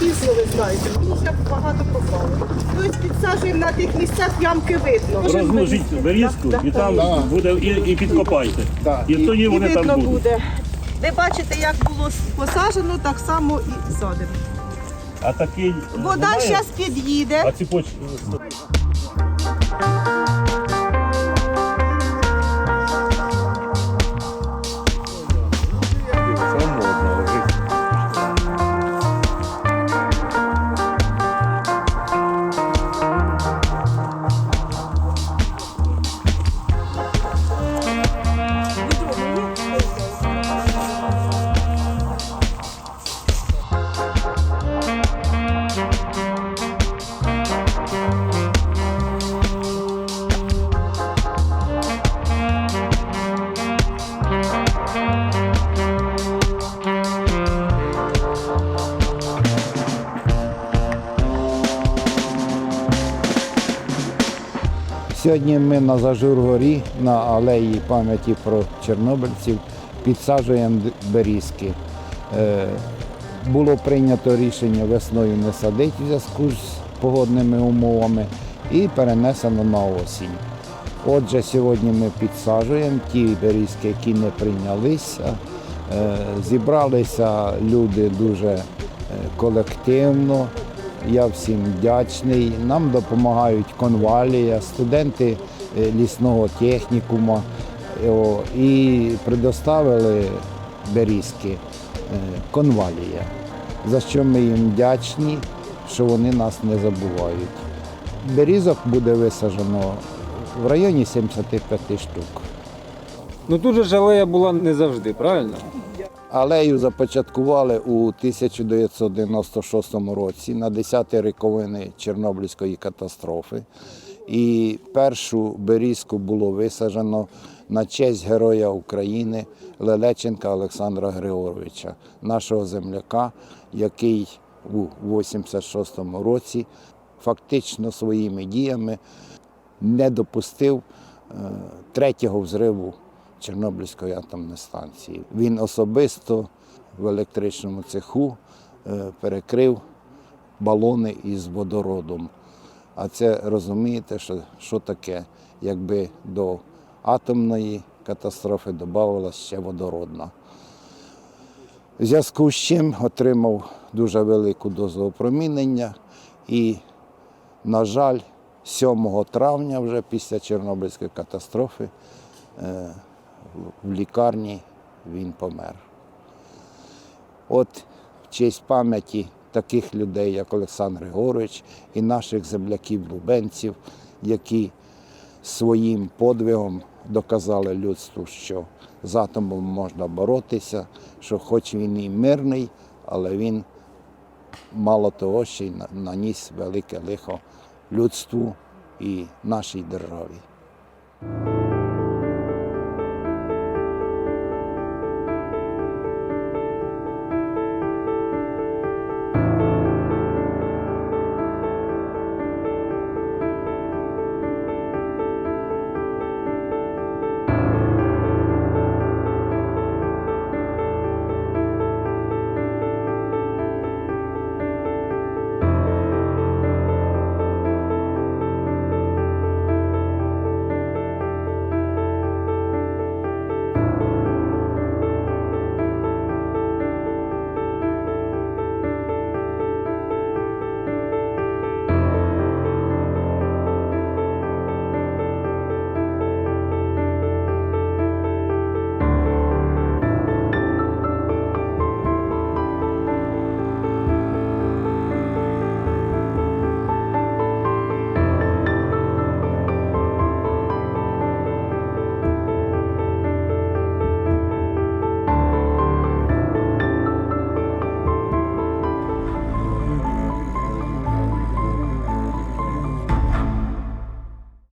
вислови знаєте. Тут так багато попало. Тобто підсаджуємо на тих місцях, ямки видно. Розложіть вирізку і там буде і, і підкопайте. І тоді вони там будуть. буде. Ви бачите, як було посаджено, так само і садимо. А такий Вода зараз під'їде. А ціпоч. Сьогодні ми на Зажургорі на алеї пам'яті про чорнобильців підсаджуємо берізки. Е, Було прийнято рішення весною не садити в зв'язку з погодними умовами і перенесено на осінь. Отже, сьогодні ми підсаджуємо ті берізки, які не прийнялися. Е, Зібралися люди дуже е, колективно. Я всім вдячний. Нам допомагають конвалія, студенти е, лісного технікуму і предоставили берізки е, конвалія, за що ми їм вдячні, що вони нас не забувають. Берізок буде висаджено в районі 75 штук. Ну тут же ж алея була не завжди, правильно? Алею започаткували у 1996 році на 10-ті роковини Чорнобильської катастрофи. І першу берізку було висаджено на честь Героя України Лелеченка Олександра Григоровича, нашого земляка, який у 86 році фактично своїми діями не допустив е, третього взриву Чорнобильської атомної станції. Він особисто в електричному цеху е, перекрив балони із водородом. А це розумієте, що, що таке, якби до атомної катастрофи додавалася ще водородна. В зв'язку з чим отримав дуже велику дозу опромінення і, на жаль, 7 травня, вже після Чорнобильської катастрофи, е, в лікарні він помер. От в честь пам'яті таких людей, як Олександр Григорович і наших земляків-лубенців, які своїм подвигом доказали людству, що з атомом можна боротися, що хоч він і мирний, але він мало того, ще й наніс велике лихо людству і нашій державі.